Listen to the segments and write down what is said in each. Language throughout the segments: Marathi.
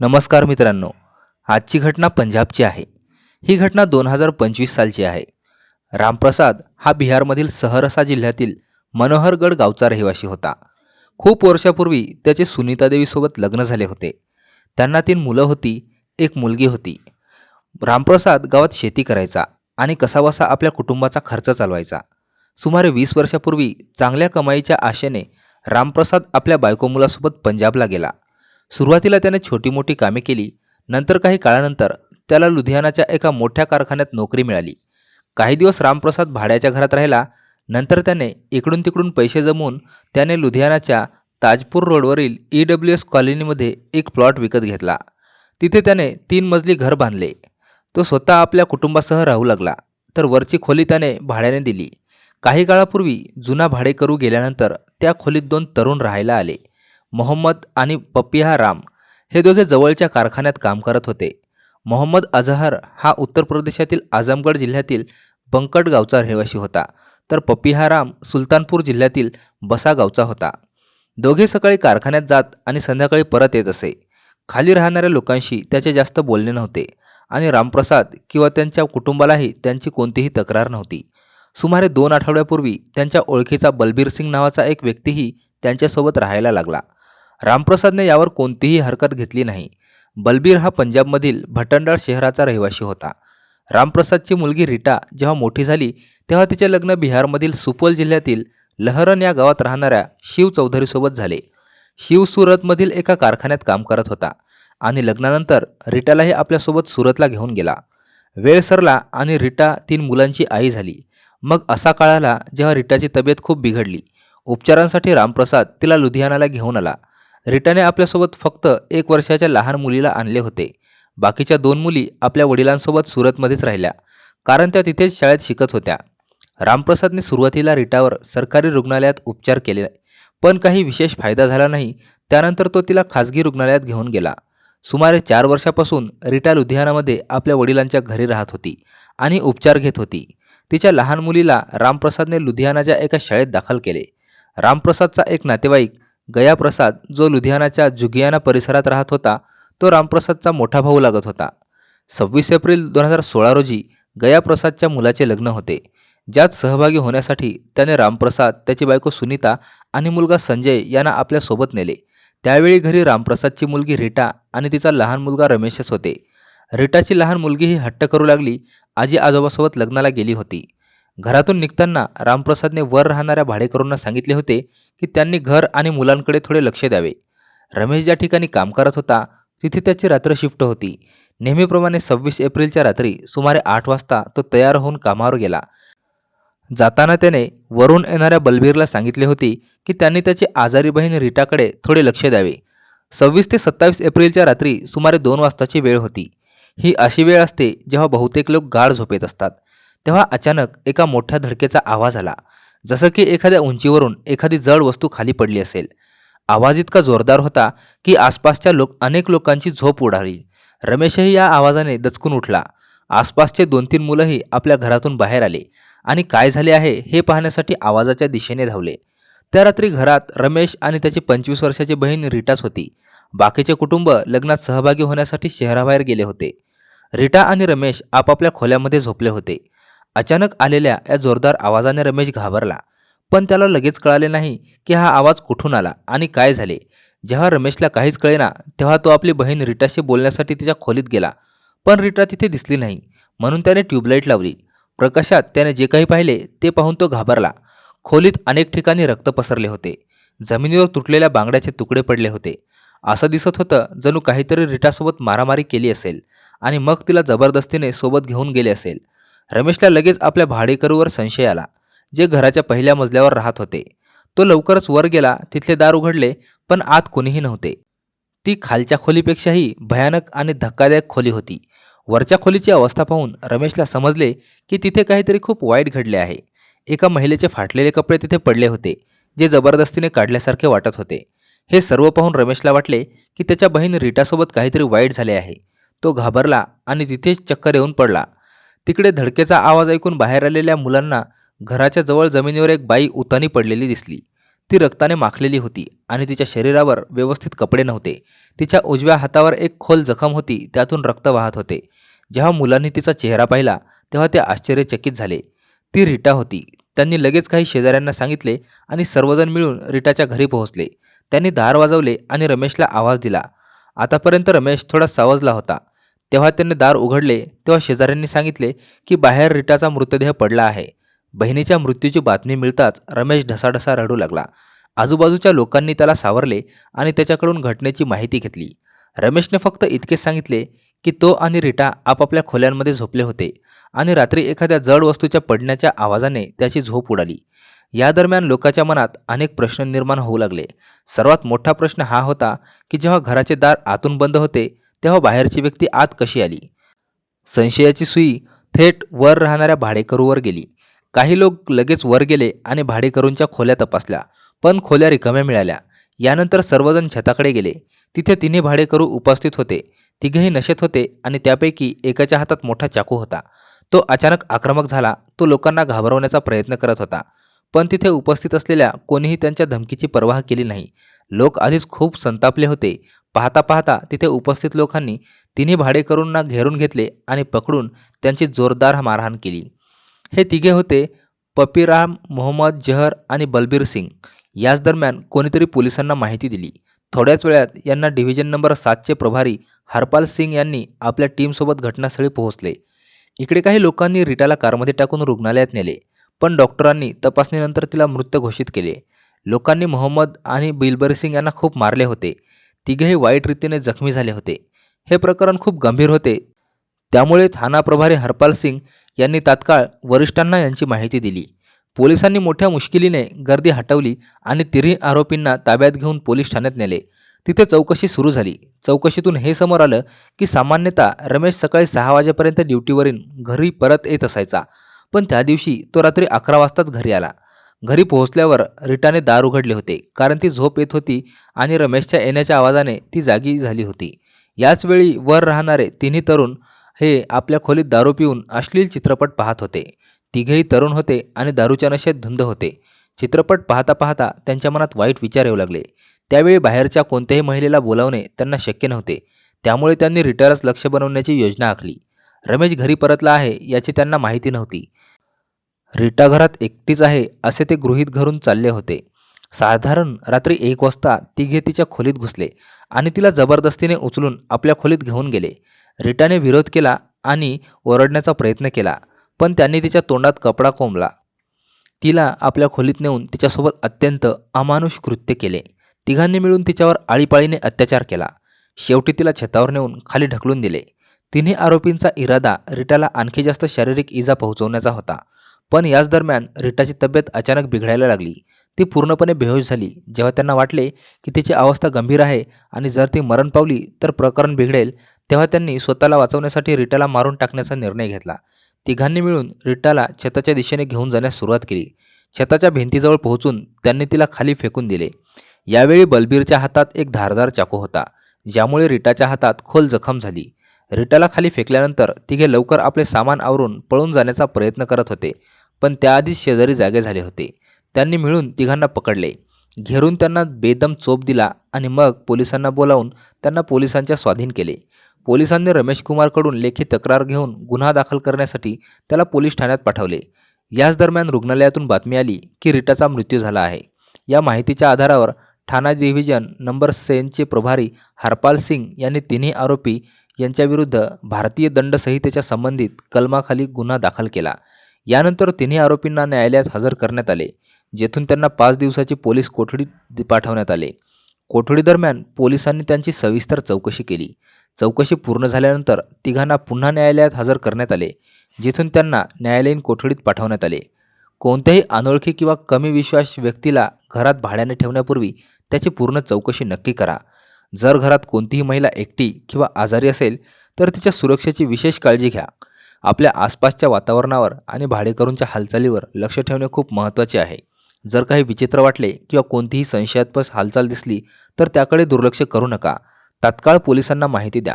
नमस्कार मित्रांनो आजची घटना पंजाबची आहे. ही घटना दोन हजार पंचवीस सालची आहे. रामप्रसाद हा बिहारमधील सहरसा जिल्ह्यातील मनोहरगड गावचा रहिवासी होता. खूप वर्षापूर्वी त्याचे सुनीतादेवीसोबत लग्न झाले होते. त्यांना तीन मुलं होती एक मुलगी होती. रामप्रसाद गावात शेती करायचा आणि कसाबसा आपल्या कुटुंबाचा खर्च चालवायचा. सुमारे वीस वर्षापूर्वी चांगल्या कमाईच्या आशेने रामप्रसाद आपल्या बायको मुलासोबत पंजाबला गेला. सुरुवातीला त्याने छोटी मोठी कामे केली. नंतर काही काळानंतर त्याला लुधियानाच्या एका मोठ्या कारखान्यात नोकरी मिळाली. काही दिवस रामप्रसाद भाड्याच्या घरात राहिला. नंतर त्याने इकडून तिकडून पैसे जमवून त्याने लुधियानाच्या ताजपूर रोडवरील ई डब्ल्यू एस कॉलनीमध्ये एक प्लॉट विकत घेतला. तिथे त्याने तीन मजली घर बांधले. तो स्वतः आपल्या कुटुंबासह राहू लागला. तर वरची खोली त्याने भाड्याने दिली. काही काळापूर्वी जुना भाडेकरू गेल्यानंतर त्या खोलीत दोन तरुण राहायला आले. मोहम्मद आणि पपिहा राम हे दोघे जवळच्या कारखान्यात काम करत होते. मोहम्मद अझहर हा उत्तर प्रदेशातील आझमगड जिल्ह्यातील बंकट गावचा रहिवासी होता तर पपिहा राम सुलतानपूर जिल्ह्यातील बसा गावचा होता. दोघे सकाळी कारखान्यात जात आणि संध्याकाळी परत येत असे. खाली राहणाऱ्या लोकांशी त्याचे जास्त बोलणे नव्हते आणि रामप्रसाद किंवा त्यांच्या कुटुंबालाही त्यांची कोणतीही तक्रार नव्हती. सुमारे दोन आठवड्यापूर्वी त्यांच्या ओळखीचा बलबीर सिंग नावाचा एक व्यक्तीही त्यांच्यासोबत राहायला लागला. रामप्रसादने यावर कोणतीही हरकत घेतली नाही. बलबीर हा पंजाबमधील भटंडाळ शहराचा रहिवासी होता. रामप्रसादची मुलगी रीटा जेव्हा मोठी झाली तेव्हा तिचे लग्न बिहारमधील सुपौल जिल्ह्यातील लहरन या गावात राहणाऱ्या शिव चौधरीसोबत झाले. शिव सुरतमधील एका कारखान्यात काम करत होता आणि लग्नानंतर रीटालाही आपल्यासोबत सुरतला घेऊन गेला. वेळ सरला आणि रिटा तीन मुलांची आई झाली. मग असा काळाला जेव्हा रीटाची तब्येत खूप बिघडली. उपचारांसाठी रामप्रसाद तिला लुधियानाला घेऊन आला. रीटाने आपल्यासोबत फक्त एक वर्षाच्या लहान मुलीला आणले होते. बाकीच्या दोन मुली आपल्या वडिलांसोबत सुरतमध्येच राहिल्या कारण त्या तिथेच शाळेत शिकत होत्या. रामप्रसादने सुरुवातीला रिटावर सरकारी रुग्णालयात उपचार केले पण काही विशेष फायदा झाला नाही त्यानंतर तो तिला खाजगी रुग्णालयात घेऊन गेला. सुमारे चार वर्षापासून रिटा लुधियानामध्ये आपल्या वडिलांच्या घरी राहत होती आणि उपचार घेत होती. तिच्या लहान मुलीला रामप्रसादने लुधियानाच्या एका शाळेत दाखल केले. रामप्रसादचा एक नातेवाईक गयाप्रसाद जो लुधियानाच्या जुगियाना परिसरात राहत होता तो रामप्रसादचा मोठा भाऊ लागत होता. सव्वीस एप्रिल दोन हजार सोळा रोजी गयाप्रसादच्या मुलाचे लग्न होते. ज्यात सहभागी होण्यासाठी त्याने रामप्रसाद त्याची बायको सुनीता आणि मुलगा संजय यांना आपल्यासोबत नेले. त्यावेळी घरी रामप्रसादची मुलगी रीटा आणि तिचा लहान मुलगा रमेशच होते. रीटाची लहान मुलगी ही हट्ट करू लागली. आजी आजोबासोबत लग्नाला गेली होती. घरातून निघताना रामप्रसादने वर राहणाऱ्या भाडेकरूंना सांगितले होते की त्यांनी घर आणि मुलांकडे थोडे लक्ष द्यावे. रमेश ज्या ठिकाणी काम करत होता तिथे त्याची रात्र शिफ्ट होती. नेहमीप्रमाणे सव्वीस एप्रिलच्या रात्री सुमारे आठ वाजता तो तयार होऊन कामावर गेला. जाताना त्याने वरून येणाऱ्या बलबीरला सांगितले होते की त्यांनी त्याची आजारी बहीण रीटाकडे थोडे लक्ष द्यावे. सव्वीस ते सत्तावीस एप्रिलच्या रात्री सुमारे दोन वाजताची वेळ होती. ही अशी वेळ असते जेव्हा बहुतेक लोक गाढ झोपेत असतात. तेव्हा अचानक एका मोठ्या धडकेचा आवाज आला. जसं की एखाद्या उंचीवरून एखादी जड वस्तू खाली पडली असेल. आवाज इतका जोरदार होता की आसपासच्या लोक अनेक लोकांची झोप उडाली. रमेशही या आवाजाने दचकून उठला. आसपासचे दोन तीन मुलंही आपल्या घरातून बाहेर आले आणि काय झाले आहे हे पाहण्यासाठी आवाजाच्या दिशेने धावले. त्या रात्री घरात रमेश आणि त्याची पंचवीस वर्षाची बहीण रिटाच होती. बाकीचे कुटुंब लग्नात सहभागी होण्यासाठी शहराबाहेर गेले होते. रिटा आणि रमेश आपापल्या खोल्यामध्ये झोपले होते. अचानक आलेल्या या जोरदार आवाजाने रमेश घाबरला. पण त्याला लगेच कळाले नाही की हा आवाज कुठून आला आणि काय झाले. जेव्हा रमेशला काहीच कळेना तेव्हा तो आपली बहीण रिटाशी बोलण्यासाठी तिच्या खोलीत गेला. पण रिटा तिथे दिसली नाही म्हणून त्याने ट्यूबलाईट लावली. प्रकाशात त्याने जे काही पाहिले ते पाहून तो घाबरला. खोलीत अनेक ठिकाणी रक्त पसरले होते. जमिनीवर तुटलेल्या बांगड्याचे तुकडे पडले होते. असं दिसत होतं जणू काहीतरी रिटासोबत मारामारी केली असेल आणि मग तिला जबरदस्तीने सोबत घेऊन गेले असेल. रमेशला लगेच आपल्या भाडेकरूवर संशय आला जे घराच्या पहिल्या मजल्यावर राहत होते. तो लवकरच वर गेला तिथले दार उघडले पण आत कोणीही नव्हते. ती खालच्या खोलीपेक्षाही भयानक आणि धक्कादायक खोली होती. वरच्या खोलीची अवस्था पाहून रमेशला समजले की तिथे काहीतरी खूप वाईट घडले आहे. एका महिलेचे फाटलेले कपडे तिथे पडले होते जे जबरदस्तीने काढल्यासारखे वाटत होते. हे सर्व पाहून रमेशला वाटले की त्याच्या बहीण रीटासोबत काहीतरी वाईट झाले आहे. तो घाबरला आणि तिथेच चक्कर येऊन पडला. तिकडे धडकेचा आवाज ऐकून बाहेर आलेल्या मुलांना घराच्या जवळ जमिनीवर एक बाई उतानी पडलेली दिसली. ती रक्ताने माखलेली होती आणि तिच्या शरीरावर व्यवस्थित कपडे नव्हते. तिच्या उजव्या हातावर एक खोल जखम होती त्यातून रक्त वाहत होते. जेव्हा मुलांनी तिचा चेहरा पाहिला तेव्हा ते आश्चर्यचकित झाले. ती रिटा होती. त्यांनी लगेच काही शेजाऱ्यांना सांगितले आणि सर्वजण मिळून रीटाच्या घरी पोहोचले. त्यांनी दार वाजवले आणि रमेशला आवाज दिला. आतापर्यंत रमेश थोडा सावजला होता. तेव्हा त्यांनी दार उघडले तेव्हा शेजाऱ्यांनी सांगितले की बाहेर रिटाचा मृतदेह पडला आहे. बहिणीच्या मृत्यूची बातमी मिळताच रमेश ढसाढसा रडू लागला. आजूबाजूच्या लोकांनी त्याला सावरले आणि त्याच्याकडून घटनेची माहिती घेतली. रमेशने फक्त इतकेच सांगितले की तो आणि रिटा आपापल्या खोल्यांमध्ये झोपले होते आणि रात्री एखाद्या जड वस्तूच्या पडण्याच्या आवाजाने त्याची झोप उडाली. या दरम्यान लोकांच्या मनात अनेक प्रश्न निर्माण होऊ लागले. सर्वात मोठा प्रश्न हा होता की जेव्हा घराचे दार आतून बंद होते तेव्हा बाहेरची व्यक्ती आत कशी आली? संशयाची सुई थेट वर राहणाऱ्या भाडेकरूवर गेली. काही लोक लगेच वर गेले आणि भाडेकरूंच्या खोल्या तपासल्या पण खोल्या रिकाम्या मिळाल्या. यानंतर सर्वजण छताकडे गेले. तिथे तिन्ही भाडेकरू उपस्थित होते. तिघेही नशेत होते आणि त्यापैकी एकाच्या हातात मोठा चाकू होता. तो अचानक आक्रमक झाला. तो लोकांना घाबरवण्याचा प्रयत्न करत होता. पण तिथे उपस्थित असलेल्या कोणीही त्यांच्या धमकीची पर्वा केली नाही. लोक आधीच खूप संतापले होते. पाहता पाहता तिथे उपस्थित लोकांनी तिन्ही भाडेकरूंना घेरून घेतले आणि पकडून त्यांची जोरदार मारहाण केली. हे तिघे होते पपीराम मोहम्मद जहर आणि बलबीर सिंग. याच दरम्यान कोणीतरी पोलिसांना माहिती दिली. थोड्याच वेळात यांना डिव्हिजन नंबर सातचे प्रभारी हरपाल सिंग यांनी आपल्या टीमसोबत घटनास्थळी पोहोचले. इकडे काही लोकांनी रिटाला कारमध्ये टाकून रुग्णालयात नेले. पण डॉक्टरांनी तपासणीनंतर तिला मृत घोषित केले. लोकांनी मोहम्मद आणि बिलबर सिंग यांना खूप मारले होते. तिघेही वाईट रीतीने जखमी झाले होते. हे प्रकरण खूप गंभीर होते. त्यामुळे थाना प्रभारी हरपाल सिंग यांनी तात्काळ वरिष्ठांना यांची माहिती दिली. पोलिसांनी मोठ्या मुश्किलीने गर्दी हटवली आणि तिन्ही आरोपींना ताब्यात घेऊन पोलीस ठाण्यात नेले. तिथे चौकशी सुरू झाली. चौकशीतून हे समोर आलं की सामान्यतः रमेश सकाळी सहा वाजेपर्यंत ड्युटीवरून घरी परत येत असायचा. पण त्या दिवशी तो रात्री अकरा वाजताच घरी आला. घरी पोहोचल्यावर रिटाने दार उघडले होते कारण ती झोप येत होती आणि रमेशच्या येण्याच्या आवाजाने ती जागी झाली होती. याचवेळी वर राहणारे तिन्ही तरुण हे आपल्या खोलीत दारू पिऊन अश्लील चित्रपट पाहत होते. तिघेही तरुण होते आणि दारूच्या नशेत धुंद होते. चित्रपट पाहता पाहता त्यांच्या मनात वाईट विचार येऊ लागले. त्यावेळी बाहेरच्या कोणत्याही महिलेला बोलावणे त्यांना शक्य नव्हते. त्यामुळे त्यांनी रिटायरच लक्ष बनवण्याची योजना आखली. रमेश घरी परतला आहे याची त्यांना माहिती नव्हती. रीटा घरात एकटीच आहे असे ते गृहीत घरून चालले होते. साधारण रात्री एक वाजता तिघे तिच्या खोलीत घुसले आणि तिला जबरदस्तीने उचलून आपल्या खोलीत घेऊन गेले. रीटाने विरोध केला आणि ओरडण्याचा प्रयत्न केला पण त्यांनी तिच्या तोंडात कपडा कोंबला. तिला आपल्या खोलीत नेऊन तिच्यासोबत अत्यंत अमानुष कृत्य केले. तिघांनी मिळून तिच्यावर आळीपाळीने अत्याचार केला. शेवटी तिला छतावर नेऊन खाली ढकलून दिले. तिन्ही आरोपींचा इरादा रीटाला आणखी जास्त शारीरिक इजा पोहोचवण्याचा होता. पण याच दरम्यान रीटाची तब्येत अचानक बिघडायला लागली. ती पूर्णपणे बेहोश झाली. जेव्हा त्यांना वाटले की तिची अवस्था गंभीर आहे आणि जर ती मरण पावली तर प्रकरण बिघडेल तेव्हा त्यांनी स्वतःला वाचवण्यासाठी रीटाला मारून टाकण्याचा निर्णय घेतला. तिघांनी मिळून रीटाला छताच्या दिशेने घेऊन जाण्यास सुरुवात केली. छताच्या भिंतीजवळ पोहोचून त्यांनी तिला खाली फेकून दिले. यावेळी बलबीरच्या हातात एक धारदार चाकू होता ज्यामुळे रीटाच्या हातात खोल जखम झाली. रिटाला खाली फेकल्यानंतर तिघे लवकर आपले सामान आवरून पळून जाण्याचा प्रयत्न करत होते पण त्याआधीच शेजारी जागे झाले होते. त्यांनी मिळून तिघांना पकडले. घेरून त्यांना बेदम चोप दिला आणि मग पोलिसांना बोलावून त्यांना पोलिसांच्या स्वाधीन केले. पोलिसांनी रमेश कुमारकडून लेखी तक्रार घेऊन गुन्हा दाखल करण्यासाठी त्याला पोलीस ठाण्यात पाठवले. याच दरम्यान रुग्णालयातून बातमी आली की रीटाचा मृत्यू झाला आहे. या माहितीच्या आधारावर ठाणा डिव्हिजन नंबर सेनचे प्रभारी हरपाल सिंग यांनी तिन्ही आरोपी यांच्याविरुद्ध भारतीय दंड संहितेच्या संबंधित कलमाखाली गुन्हा दाखल केला. यानंतर तिन्ही आरोपींना न्यायालयात हजर करण्यात आले जेथून त्यांना पाच दिवसाची पोलीस कोठडीत पाठवण्यात आले. कोठडीदरम्यान पोलिसांनी त्यांची सविस्तर चौकशी केली. चौकशी पूर्ण झाल्यानंतर तिघांना पुन्हा न्यायालयात हजर करण्यात आले जिथून त्यांना न्यायालयीन कोठडीत पाठवण्यात आले. कोणत्याही अनोळखी किंवा कमी विश्वास व्यक्तीला घरात भाड्याने ठेवण्यापूर्वी त्याची पूर्ण चौकशी नक्की करा. जर घरात कोणतीही महिला एकटी किंवा आजारी असेल तर तिच्या सुरक्षेची विशेष काळजी घ्या. आपल्या आसपासच्या वातावरणावर आणि भाडेकरूंच्या हालचालीवर लक्ष ठेवणे खूप महत्त्वाचे आहे. जर काही विचित्र वाटले किंवा कोणतीही संशयास्पद हालचाल दिसली तर त्याकडे दुर्लक्ष करू नका. तात्काळ पोलिसांना माहिती द्या.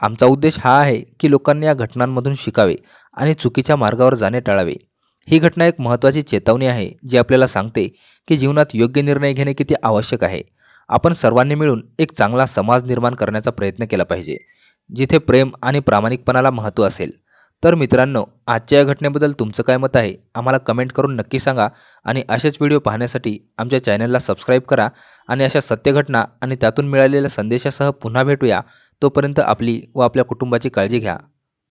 आमचा उद्देश हा आहे की लोकांनी या घटनांमधून शिकावे आणि चुकीच्या मार्गावर जाणे टाळावे. ही घटना एक महत्त्वाची चेतावणी आहे जी आपल्याला सांगते की जीवनात योग्य निर्णय घेणे किती आवश्यक आहे. आपण सर्वांनी मिळून एक चांगला समाज निर्माण करण्याचा प्रयत्न केला पाहिजे. जिथे प्रेम आणि प्रामाणिकपणाला महत्त्व असेल. तर मित्रांनो आजच्या या घटनेबद्दल तुमचं काय मत आहे? आम्हाला कमेंट करून नक्की सांगा आणि असेच व्हिडिओ पाहण्यासाठी आमच्या चॅनलला सबस्क्राईब करा आणि अशा सत्य घटना आणि त्यातून मिळालेल्या संदेशासह पुन्हा भेटूया. तोपर्यंत आपली व आपल्या कुटुंबाची काळजी घ्या.